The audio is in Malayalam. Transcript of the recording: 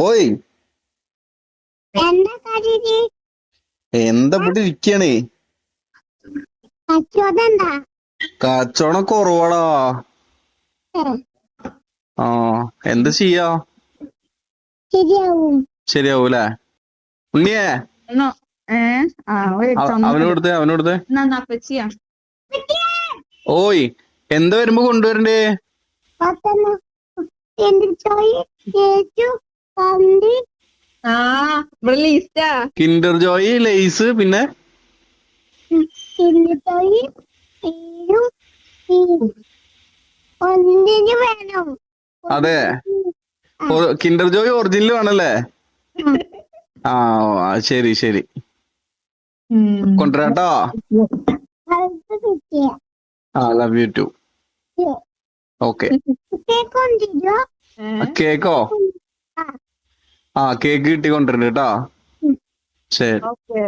ഓയ് എന്താ ഇവിടെ ഇരിക്കണേ കച്ചവടം കുറവാടാ. ആ. എന്ത് ചെയ്യാ? ശരിയാവും. ശരിയാവൂലേ? ഉണ്ണിയേ. അവനോടത്തെ അവനോടത്തെ ഓയ് എന്താ വരുമ്പോ കൊണ്ടുവരണ്ടേ? കിൻഡർ ജോയി ലേസ് പിന്നെ? അതെ. കിൻഡർ ജോയ് ഒറിജിനൽ വേണല്ലേ ആ ശരി ശരി. കൊണ്ടുവരാട്ടോ. ആ ലവ് യു ടു ഓക്കെ കേക്കോ? ആ കേക്ക് കിട്ടി. കൊണ്ടുവരണ്ട് കേട്ടോ ശരി. ഓക്കെ.